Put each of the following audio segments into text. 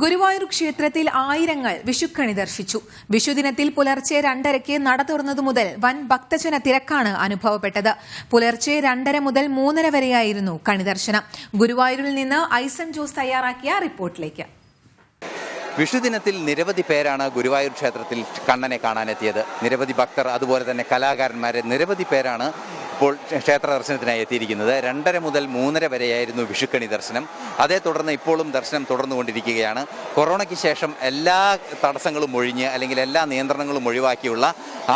ഗുരുവായൂർ ക്ഷേത്രത്തിൽ ആയിരങ്ങൾ വിഷുക്കണി ദർശിച്ചു. വിഷുദിനത്തിൽ പുലർച്ചെ രണ്ടരയ്ക്ക് നട തുറന്നതു മുതൽ വൻ ഭക്തജന തിരക്കാണ് അനുഭവപ്പെട്ടത്. പുലർച്ചെ രണ്ടര മുതൽ മൂന്നര വരെയായിരുന്നു കണിദർശനം ഗുരുവായൂരിൽ നിന്ന് ഐസൺ ജോസ് തയ്യാറാക്കിയ റിപ്പോർട്ടിലേക്ക്. വിഷുദിനത്തിൽ നിരവധി പേരാണ് ഗുരുവായൂർ ക്ഷേത്രത്തിൽ കണ്ണനെ കാണാനെത്തിയത്. നിരവധി ഭക്തർ അതുപോലെ തന്നെ കലാകാരന്മാരെ നിരവധി പേരാണ് ഇപ്പോൾ ക്ഷേത്ര ദർശനത്തിനായി എത്തിയിരിക്കുന്നത്. രണ്ടര മുതൽ മൂന്നര വരെയായിരുന്നു വിഷുക്കണി ദർശനം. അതേ തുടർന്ന് ഇപ്പോഴും ദർശനം തുടർന്നുകൊണ്ടിരിക്കുകയാണ്. കൊറോണയ്ക്ക് ശേഷം എല്ലാ തടസ്സങ്ങളും ഒഴിഞ്ഞ് അല്ലെങ്കിൽ എല്ലാ നിയന്ത്രണങ്ങളും ഒഴിവാക്കിയുള്ള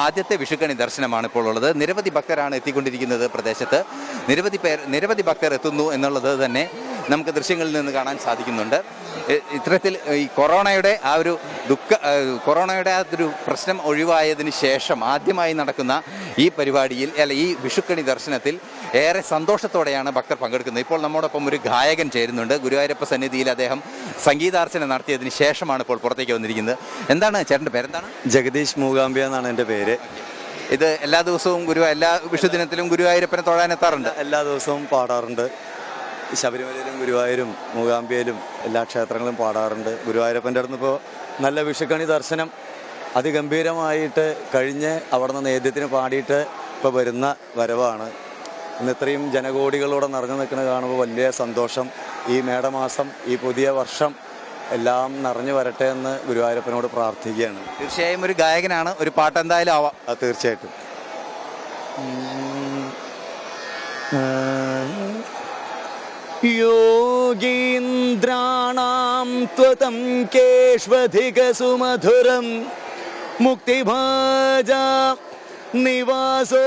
ആദ്യത്തെ വിഷുക്കണി ദർശനമാണ് ഇപ്പോൾ ഉള്ളത്. നിരവധി ഭക്തരാണ് എത്തിക്കൊണ്ടിരിക്കുന്നത് പ്രദേശത്ത്. നിരവധി പേർ നിരവധി ഭക്തർ എത്തുന്നു എന്നുള്ളത് തന്നെ നമുക്ക് ദൃശ്യങ്ങളിൽ നിന്ന് കാണാൻ സാധിക്കുന്നുണ്ട്. ഇത്തരത്തിൽ ഈ കൊറോണയുടെ ആ ഒരു ദുഃഖ കൊറോണയുടെ ആ ഒരു പ്രശ്നം ഒഴിവായതിനു ശേഷം ആദ്യമായി നടക്കുന്ന ഈ പരിപാടിയിൽ അല്ല ഈ വിഷുക്കണി ദർശനത്തിൽ ഏറെ സന്തോഷത്തോടെയാണ് ഭക്തർ പങ്കെടുക്കുന്നത്. ഇപ്പോൾ നമ്മോടൊപ്പം ഒരു ഗായകൻ ചേരുന്നുണ്ട്. ഗുരുവായൂരപ്പ സന്നിധിയിൽ അദ്ദേഹം സംഗീതാർച്ചന നടത്തിയതിന് ശേഷമാണ് ഇപ്പോൾ പുറത്തേക്ക് വന്നിരിക്കുന്നത്. എന്താണ് ചേട്ടന്റെ പേരെന്താണ്? ജഗദീഷ് മൂകാംബിയ എന്നാണ് എന്റെ പേര്. ഇത് എല്ലാ ദിവസവും ഗുരു എല്ലാ വിഷുദിനത്തിലും ഗുരുവായൂരപ്പനെ തൊഴാൻ എത്താറുണ്ട് എല്ലാ ദിവസവും പാടാറുണ്ട്. ശബരിമലയിലും ഗുരുവായൂരും മൂകാംബിയയിലും എല്ലാ ക്ഷേത്രങ്ങളും പാടാറുണ്ട്. ഗുരുവായൂരപ്പന്റെ അടുത്ത് ഇപ്പോൾ നല്ല വിഷുക്കണി ദർശനം അതിഗംഭീരമായിട്ട് കഴിഞ്ഞ് അവിടെ നിന്ന് നേദ്യത്തിന് പാടിയിട്ട് ഇപ്പോൾ വരുന്ന വരവാണ്. ഇന്ന് ഇത്രയും ജനകോടികളോടെ നിറഞ്ഞു നിൽക്കുന്നത് കാണുമ്പോൾ വലിയ സന്തോഷം. ഈ മേടമാസം ഈ പുതിയ വർഷം എല്ലാം നിറഞ്ഞു വരട്ടെ എന്ന് ഗുരുവായൂരപ്പനോട് പ്രാർത്ഥിക്കുകയാണ്. തീർച്ചയായും ഒരു ഗായകനാണ്. ഒരു പാട്ട് എന്തായാലും ആവാം. തീർച്ചയായിട്ടും. യോഗീന്ദ്രാണാം ത്വതം കേഷ്വധികസുമധുരം മുക്തിഭാജ നിവാസോ.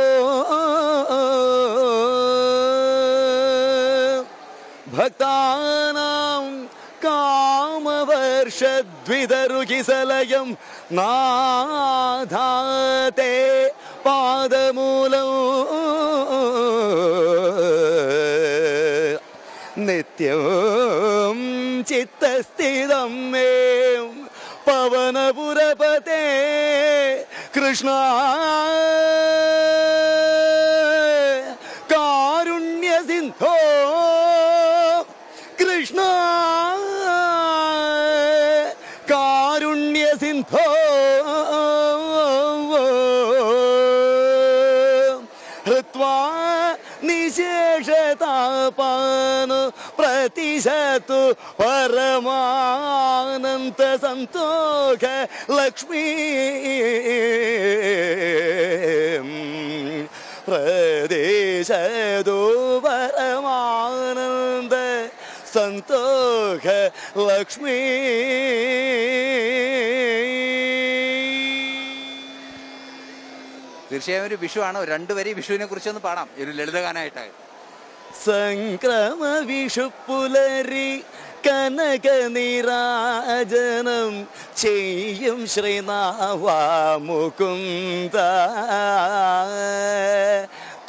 ഭക്താനാം കാമവർഷദ്വിതരുകിസലയം नाधाते പാദമൂലം. നിത്യം ചിത്തസ്ഥിതം മേ പവനപുരപതേ കൃഷ്ണ. കാരുണ്യ സിന്ധോ കൃഷ്ണ. കാരുണ്യ സിന്ധോ ഹൃത്വാ നിശേഷതാപാന് പ്രതിശതു പരമാനന്ത സന്തോഷ ലക്ഷ്മീ പ്രതിശതു പരമാനന്ദ സന്തോഷ ലക്ഷ്മി തീർച്ചയായും ഒരു വിഷു ആണ് രണ്ടുപേരെ വിഷുവിനെ കുറിച്ചൊന്ന് പാടാം. ഒരു ലളിതഗാനായിട്ട് സംക്രമ വിഷുപ്പുലരി കനക നിരാജനം ചെയ്യും ശ്രീനാവാമുകുന്ദ.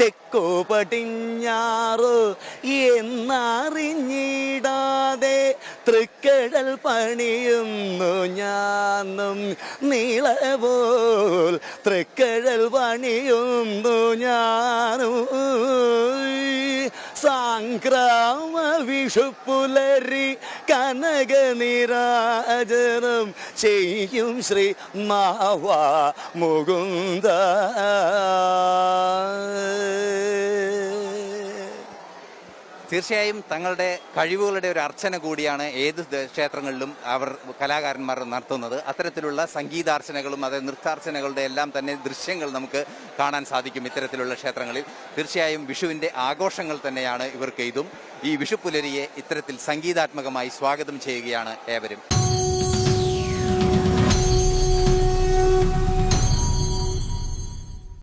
തെക്കോ പടിഞ്ഞാറോ എന്നറിഞ്ഞിടാതെ തൃക്കടൽ പണിയുന്നു ഞാനും. നീളപോൽ തൃക്കടൽ പണിയുന്നു ഞാനും. സാംക്രാമ വിഷുപ്പുലരി കനക നിരാജനം ചെയ്യും ശ്രീ മാവാ മുകുന്ദ. തീർച്ചയായും തങ്ങളുടെ കഴിവുകളുടെ ഒരു അർച്ചന കൂടിയാണ് ഏത് ക്ഷേത്രങ്ങളിലും അവർ കലാകാരന്മാർ നടത്തുന്നത്. അത്തരത്തിലുള്ള സംഗീതാർച്ചനകളും അതായത് നൃത്താർച്ചനകളുടെ എല്ലാം തന്നെ ദൃശ്യങ്ങൾ നമുക്ക് കാണാൻ സാധിക്കും ഇത്തരത്തിലുള്ള ക്ഷേത്രങ്ങളിൽ. തീർച്ചയായും വിഷുവിന്റെ ആഘോഷങ്ങൾ തന്നെയാണ് ഇവർക്ക് ഇതും. ഈ വിഷുപ്പുലരിയെ ഇത്തരത്തിൽ സംഗീതാത്മകമായി സ്വാഗതം ചെയ്യുകയാണ് ഏവരും.